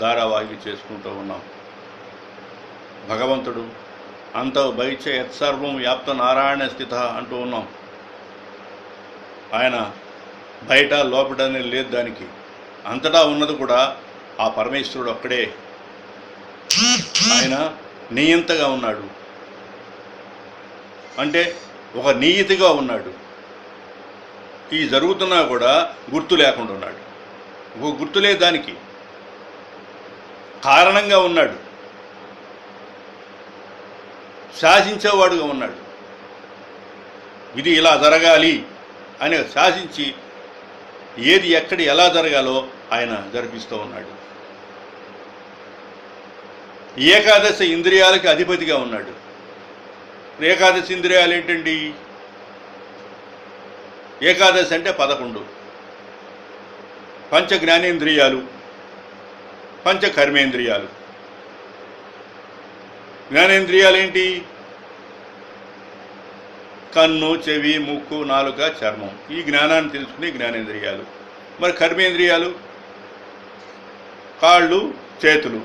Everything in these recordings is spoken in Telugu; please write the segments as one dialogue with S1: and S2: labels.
S1: ధారావాహిక చేసుకుంటూ ఉన్నాం. భగవంతుడు అంత బైచ యత్సర్వం వ్యాప్త నారాయణ స్థిత అంటూ ఉన్నాం. ఆయన బయట లోపడనే లేదు దానికి. అంతటా ఉన్నది కూడా ఆ పరమేశ్వరుడు ఒక్కడే. ఆయన నియంతగా ఉన్నాడు. అంటే ఒక నియతిగా ఉన్నాడు. ఈ జరుగుతున్నా కూడా గుర్తు లేకుండా ఉన్నాడు. ఒక గుర్తులే దానికి. కారణంగా ఉన్నాడు. శాసించేవాడుగా ఉన్నాడు. ఇది ఇలా జరగాలి అని శాసించి ఏది ఎక్కడ ఎలా జరగాలో ఆయన జరిపిస్తూ ఉన్నాడు. ఏకాదశ ఇంద్రియాలకి అధిపతిగా ఉన్నాడు. ఏకాదశి ఇంద్రియాలు ఏంటండి? ఏకాదశి అంటే పదకొండు. పంచ జ్ఞానేంద్రియాలు పంచ కర్మేంద్రియాలు జ్ఞానేంద్రియాలు ఏంటి కన్ను చెవి ముక్కు నాలుక చర్మం. ఈ జ్ఞానాన్ని తెలుసుకునే జ్ఞానేంద్రియాలు. మరి కర్మేంద్రియాలు? కాళ్ళు చేతులు.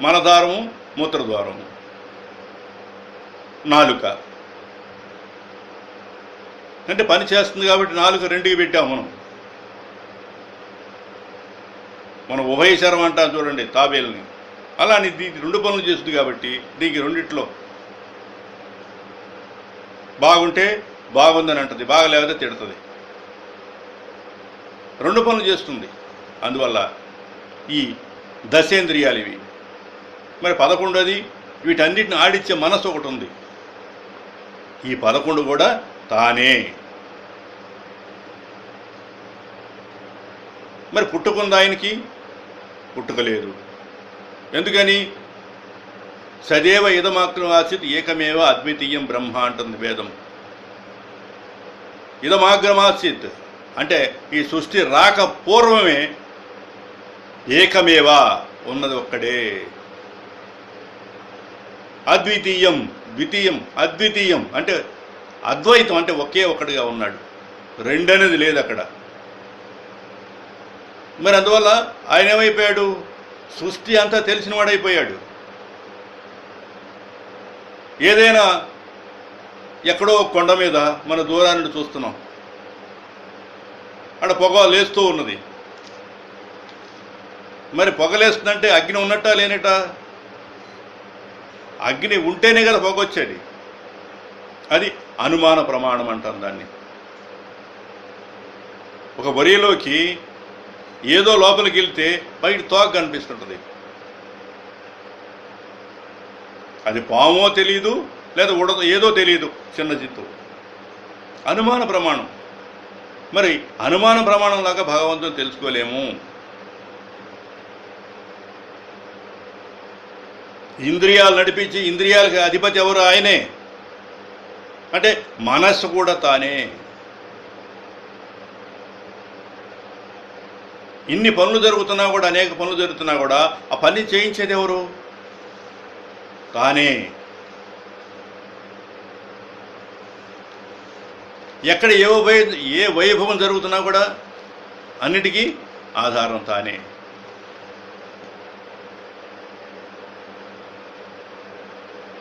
S1: మనదారము మూత్రద్వారము. నాలుక. అంటే పని చేస్తుంది కాబట్టి నాలుక రెండుకి పెట్టాం మనం. మనం ఉభయశరం అంటాం చూడండి తాబేల్ని. అలా నీ దీనికి రెండు పనులు చేస్తుంది కాబట్టి దీనికి రెండిట్లో బాగుంటే బాగుందని అంటది బాగలేకపోతే తిడుతుంది. రెండు పనులు చేస్తుంది. అందువల్ల ఈ దశేంద్రియాలు ఇవి. మరి పదకొండోది వీటన్నిటిని ఆడిచ్చే మనసు ఒకటి ఉంది. ఈ పదకొండు కూడా తానే. మరి పుట్టుకుంది ఆయనకి పుట్టుకలేదు. ఎందుకని? సదేవ ఇదమాగ్రమాసిత్ ఏకమేవ అద్వితీయం బ్రహ్మ అంటుంది వేదం ఇదమాగ్రమాసిత్ అంటే ఈ సృష్టి రాక పూర్వమే ఏకమేవా ఉన్నది ఒక్కడే. అద్వితీయం ద్వితీయం అద్వితీయం. అంటే అద్వైతం అంటే ఒకే ఒకటిగా ఉన్నాడు. రెండనేది లేదు అక్కడ మరి అందువల్ల ఆయన ఏమైపోయాడు? సృష్టి అంతా తెలిసినవాడైపోయాడు. ఏదైనా ఎక్కడో కొండ మీద మన దూరాన్ని చూస్తున్నాం. అక్కడ పొగ లేస్తూ ఉన్నది. మరి పొగలేస్తుందంటే అగ్ని ఉన్నట్టా లేనట? అగ్ని ఉంటేనే కదా పొగ వచ్చేది. అది అనుమాన ప్రమాణం అంటాం దాన్ని. ఒక వరిలోకి ఏదో లోపలికి వెళ్తే బయట తోక కనిపిస్తుంటుంది. అది పామో తెలియదు లేదా ఉడదో ఏదో తెలియదు చిన్న చిత్తు. అనుమాన ప్రమాణం. మరి అనుమాన ప్రమాణం లాగా భగవంతుని తెలుసుకోలేము. ఇంద్రియాలు నడిపించి ఇంద్రియాలకు అధిపతి ఎవరు? ఆయనే. అంటే మనస్సు కూడా తానే. ఇన్ని పనులు జరుగుతున్నా కూడా అనేక పనులు జరుగుతున్నా కూడా ఆ పని చేయించేది ఎవరు? తానే ఎక్కడ ఏ వై ఏ వైభవం జరుగుతున్నా కూడా అన్నిటికీ ఆధారం తానే.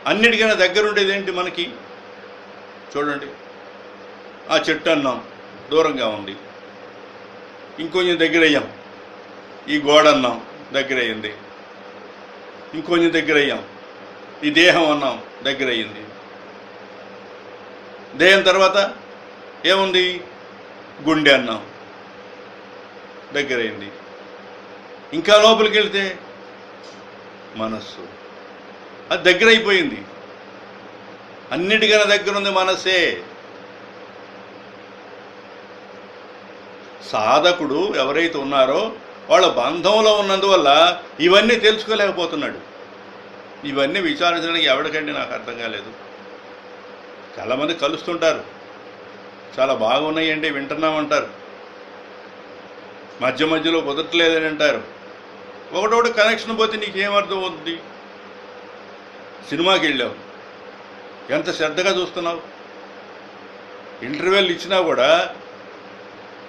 S1: అన్నిటికైనా దగ్గర ఉండేది ఏంటి మనకి? చూడండి. ఆ చెట్టు అన్నాం. దూరంగా ఉంది. ఇంకొంచెం దగ్గర అయ్యాం ఈ గోడ అన్నాం దగ్గర అయ్యింది ఇంకొంచెం దగ్గర అయ్యాం ఈ దేహం అన్నాం దగ్గర అయ్యింది దేహం తర్వాత ఏముంది? గుండె అన్నాం దగ్గరైంది ఇంకా లోపలికి వెళ్తే మనస్సు. అది దగ్గర అయిపోయింది అన్నిటికన్నా దగ్గర ఉంది మనసే సాధకుడు ఎవరైతే ఉన్నారో వాళ్ళ బంధంలో ఉన్నందువల్ల ఇవన్నీ తెలుసుకోలేకపోతున్నాడు. ఇవన్నీ విచారించడానికి ఎవరికండి నాకు అర్థం కాలేదు. చాలామంది కలుస్తుంటారు. చాలా బాగున్నాయండి వింటున్నామంటారు. మధ్య మధ్యలో కుదరట్లేదని అంటారు. ఒకటోటి కనెక్షన్ పోతే నీకేం అర్థం అవుతుంది సినిమాకి వెళ్ళావు. ఎంత శ్రద్ధగా చూస్తున్నావు? ఇంటర్వ్యూలు ఇచ్చినా కూడా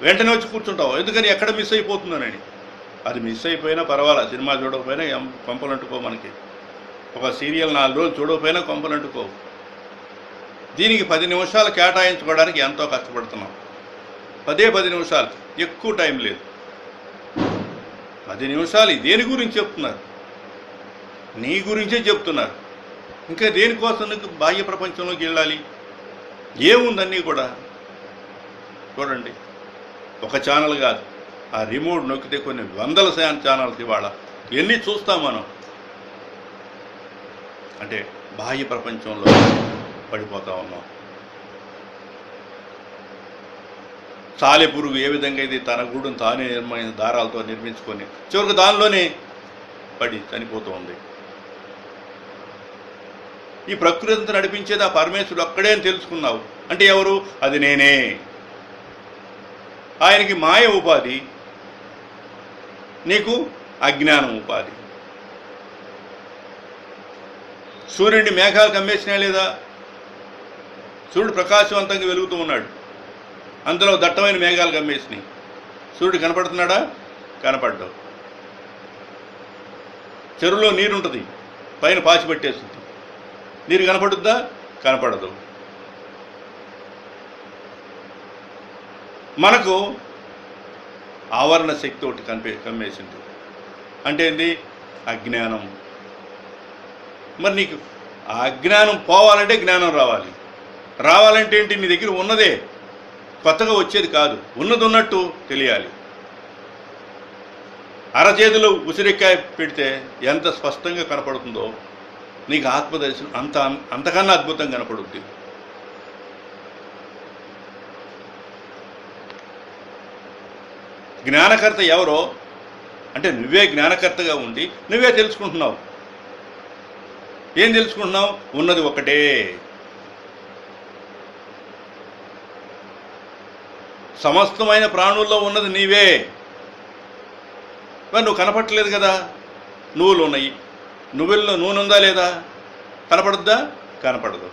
S1: వెంటనే వచ్చి కూర్చుంటావు. ఎందుకని ఎక్కడ మిస్ అయిపోతుందోనని? అది మిస్ అయిపోయినా పర్వాలా సినిమా చూడకపోయినా ఎం- కొంపలంటుకో మనకి. ఒక సీరియల్ నాలుగు రోజులు చూడకపోయినా కొంపలంటుకో దీనికి పది నిమిషాలు కేటాయించుకోవడానికి ఎంతో కష్టపడుతున్నాం. పదే పది నిమిషాలు ఎక్కువ టైం లేదు. పది నిమిషాలు దేని గురించి చెప్తున్నారు? నీ గురించే చెప్తున్నారు. ఇంకా దేనికోసం నీకు బాహ్య ప్రపంచంలోకి వెళ్ళాలి? ఏముందన్నీ కూడా? చూడండి. ఒక ఛానల్ కాదు. ఆ రిమోట్ నొక్కితే కొన్ని వందల శాన్ ఛానల్స్ ఇవాళ ఎన్ని చూస్తాం మనం? అంటే బాహ్య ప్రపంచంలో పడిపోతా ఉన్నాం. సాలెపురుగు ఏ విధంగా అయితే తన గూడును తానే నిర్మైన దారాలతో నిర్మించుకొని చివరికి దానిలోనే పడి చనిపోతూ ఉంది. ఈ ప్రకృతిని నడిపించేది ఆ పరమేశ్వరుడు అక్కడే అని తెలుసుకున్నావు. అంటే ఎవరు? అది నేనే. ఆయనకి మాయ ఉపాధి నీకు అజ్ఞానం ఉపాధి. సూర్యుడిని మేఘాలు కమ్మేసినా లేదా? సూర్యుడు ప్రకాశవంతంగా వెలుగుతూ ఉన్నాడు. అందులో దట్టమైన మేఘాలు కమ్మేసినాయి. సూర్యుడు కనపడుతున్నాడా? కనపడ్డావు చెరువులో నీరుంటుంది. పైన పాచి పెట్టేస్తుంది. నీరు కనపడుద్దా? కనపడదు. మనకు ఆవరణ శక్తి ఒకటి కనిపే కమ్మేసింది. అంటే ఏంది? అజ్ఞానం. మరి నీకు ఆ అజ్ఞానం పోవాలంటే జ్ఞానం రావాలి. రావాలంటే ఏంటి? నీ దగ్గర ఉన్నదే. కొత్తగా వచ్చేది కాదు. ఉన్నది ఉన్నట్టు తెలియాలి. అరచేతిలో ఉసిరికాయ పెడితే ఎంత స్పష్టంగా కనపడుతుందో నీకు ఆత్మదర్శనం అంత అంతకన్నా అద్భుతంగా కనపడుద్ది. జ్ఞానకర్త ఎవరో అంటే నువ్వే జ్ఞానకర్తగా ఉండి నువ్వే తెలుసుకుంటున్నావు. ఏం తెలుసుకుంటున్నావు? ఉన్నది ఒకటే సమస్తమైన ప్రాణుల్లో ఉన్నది నీవే. మరి నువ్వు కనపట్టలేదు కదా? నువ్వులు ఉన్నాయి నువ్వుల్లో నూనె ఉందా లేదా? కనపడుద్దా? కనపడదు.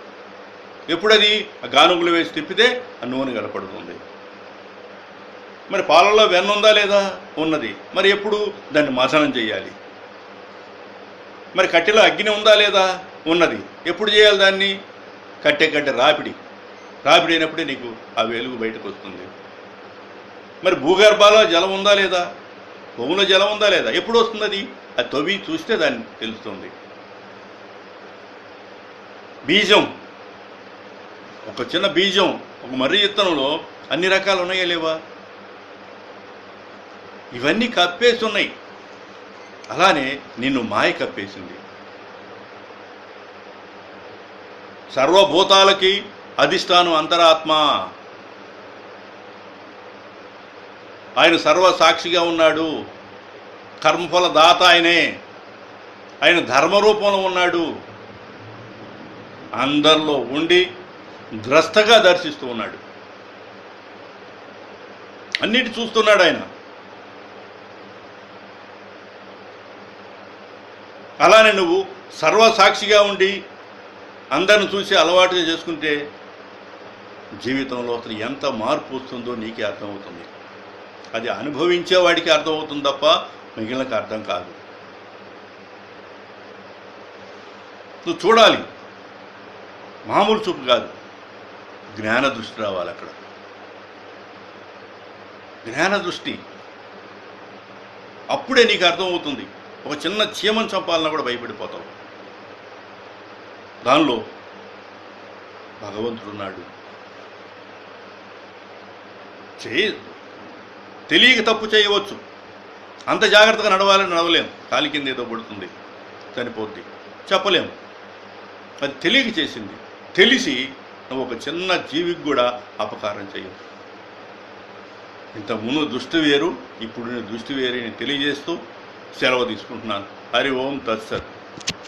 S1: ఎప్పుడది? ఆ గానుగులు వేసి తిప్పితే ఆ నూనె కనపడుతుంది. మరి పాలల్లో వెన్న ఉందా లేదా? ఉన్నది. మరి ఎప్పుడు? దాన్ని మసనం చేయాలి. మరి కట్టెలో అగ్ని ఉందా లేదా? ఉన్నది. ఎప్పుడు చేయాలి దాన్ని? కట్టె కట్టె రాపిడి. రాపిడి అయినప్పుడే నీకు ఆ వెలుగు బయటకు వస్తుంది. మరి భూగర్భాలో జలం ఉందా లేదా? భూమిలో జలం ఉందా లేదా? ఎప్పుడు వస్తుంది అది? అది తవ్వి చూస్తే దాన్ని తెలుస్తుంది. బీజం. ఒక చిన్న బీజం ఒక మర్రి విత్తనంలో అన్ని రకాలు ఉన్నాయా లేవా? ఇవన్నీ కప్పేసి ఉన్నాయి అలానే నిన్ను మాయ కప్పేసింది. సర్వభూతాలకి అధిష్టానం అంతరాత్మ. ఆయన సర్వ సాక్షిగా ఉన్నాడు. కర్మఫల దాత ఆయనే. ఆయన ధర్మరూపంలో ఉన్నాడు. అందరిలో ఉండి ద్రష్టగా దర్శిస్తూ ఉన్నాడు. అన్నిటి చూస్తున్నాడు ఆయన. అలానే నువ్వు సర్వసాక్షిగా ఉండి అందరిని చూసి అలవాటుగా చేసుకుంటే జీవితంలో అతను ఎంత మార్పు వస్తుందో నీకే అర్థమవుతుంది. అది అనుభవించే వాడికి అర్థమవుతుంది తప్ప మిగిలినకు అర్థం కాదు. నువ్వు చూడాలి. మామూలు చూపు కాదు. జ్ఞాన దృష్టి రావాలి అక్కడ. జ్ఞాన దృష్టి. అప్పుడే నీకు అర్థమవుతుంది. ఒక చిన్న చీమను చంపాలన్నా కూడా భయపడిపోతావు. దానిలో భగవంతుడున్నాడు చేయ తెలియక తప్పు చేయవచ్చు. అంత జాగ్రత్తగా నడవాలని నడవలేం. కాలి కింద ఏదో పడుతుంది చనిపోద్ది. చెప్పలేం. అది తెలియక చేసింది. తెలిసి నువ్వు ఒక చిన్న జీవికి కూడా అపకారం చేయవు ఇంత ముందు దృష్టి వేరు ఇప్పుడు దృష్టి వేరే అని తెలియజేస్తూ సెలవు తీసుకుంటున్నాను. హరి ఓం తత్సత్.